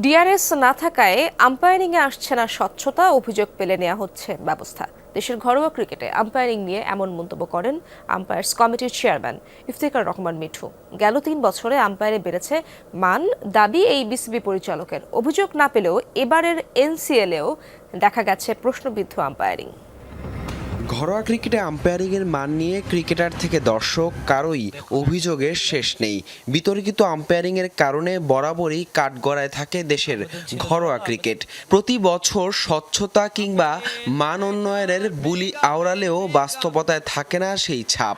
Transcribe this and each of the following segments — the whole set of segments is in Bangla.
ডিআরএস না থাকায় আম্পায়ারিংয়ে আসছে না স্বচ্ছতা, অভিযোগ পেলে নেওয়া হচ্ছে ব্যবস্থা। দেশের ঘরোয়া ক্রিকেটে আম্পায়ারিং নিয়ে এমন মন্তব্য করেন আম্পায়ার্স কমিটির চেয়ারম্যান ইফতিকার রহমান মিঠু। গেল তিন বছরে আম্পায়ারে বেড়েছে মান, দাবি এই বিসিবি পরিচালকের। অভিযোগ না পেলেও এবারের এনসিএলেও দেখা গেছে প্রশ্নবিদ্ধ আম্পায়ারিং। ঘরোয়া ক্রিকেটে আম্পায়ারিংয়ের মান নিয়ে ক্রিকেটার থেকে দর্শক কারোই অভিযোগের শেষ নেই। বিতর্কিত আম্পায়ারিংয়ের কারণে বরাবরই কাঠগড়ায় থাকে দেশের ঘরোয়া ক্রিকেট। প্রতি বছর স্বচ্ছতা কিংবা মান উন্নয়নের বুলি আওড়ালেও বাস্তবতায় থাকে না সেই ছাপ।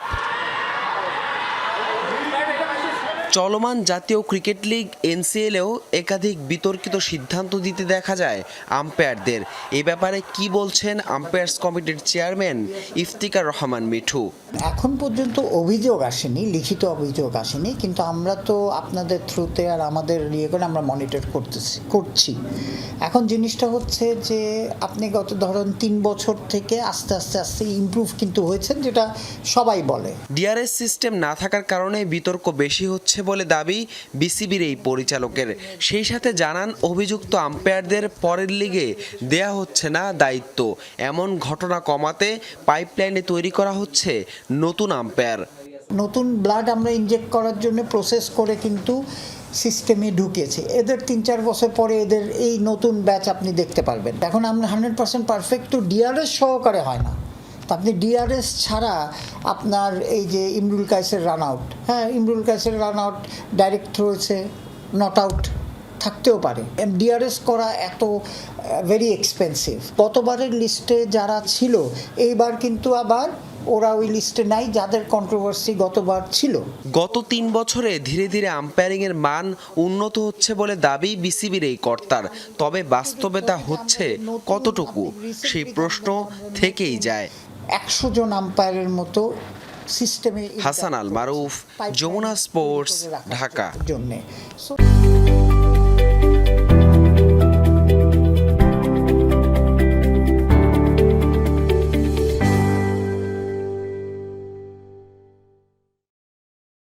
চলমান জাতীয় ক্রিকেট লিগ এনসিএলেও একাধিক বিতর্কিত সিদ্ধান্ত দিতে দেখা যায় আম্পায়ারদের। এ ব্যাপারে কি বলছেন আম্পায়ার্স কমিটির চেয়ারম্যান ইফতিকার রহমান মিঠু? এখন পর্যন্ত অভিযোগ আসেনি লিখিত অভিযোগ আসেনি কিন্তু আমরা তো আপনাদের থ্রুতে আর আমাদের ইয়ে করে আমরা মনিটর করতেছি করছি। এখন জিনিসটা হচ্ছে যে আপনি গত ধরুন তিন বছর থেকে আস্তে আস্তে আস্তে ইমপ্রুভ কিন্তু হয়েছেন যেটা সবাই বলে। ডিআরএস সিস্টেম না থাকার কারণে বিতর্ক বেশি হচ্ছে বলে দাবি বিসিবির এই পরিচালকের। সেই সাথে জানান, অভিযুক্ত আম্পায়ারদের পরের লিগে দেয়া হচ্ছে না দায়িত্ব। এমন ঘটনা কমাতে পাইপলাইনে তৈরি করা হচ্ছে নতুন আম্পায়ার। নতুন ব্লাড আমরা ইনজেক্ট করার জন্য প্রসেস করে কিন্তু সিস্টেমে ঢুকেছে। এদের তিন চার বছর পরে এদের এই নতুন ব্যাচ আপনি দেখতে পারবেন। এখন আমরা হান্ড্রেড পার্সেন্ট পারফেক্ট তো ডিআরএস সহকারে হয় না। আপনি ডিআরএস ছাড়া আপনার এই যে ইমরুল কাইসের রান আউট হ্যাঁ ইমরুল কাইসের রান আউট ডাইরেক্ট থ্রোছে নট আউট থাকতেও পারে। ডিআরএস করা এত ভেরি এক্সপেন্সিভ গতবারের লিস্টে যারা ছিল, এইবার কিন্তু আবার ওরা ওই লিস্টে নাই, যাদের কন্ট্রোভার্সি গতবার ছিল। গত তিন বছরে ধীরে ধীরে আম্পায়ারিংয়ের মান উন্নত হচ্ছে বলে দাবি বিসিবির এই কর্তার। তবে বাস্তবে তা হচ্ছে কতটুকু, সেই প্রশ্ন থেকেই যায়। একশো জন আম্পায়ারের মতো সিস্টেমে হাসান আল মারুফ, যমুনা স্পোর্টস, ঢাকা। জন্যে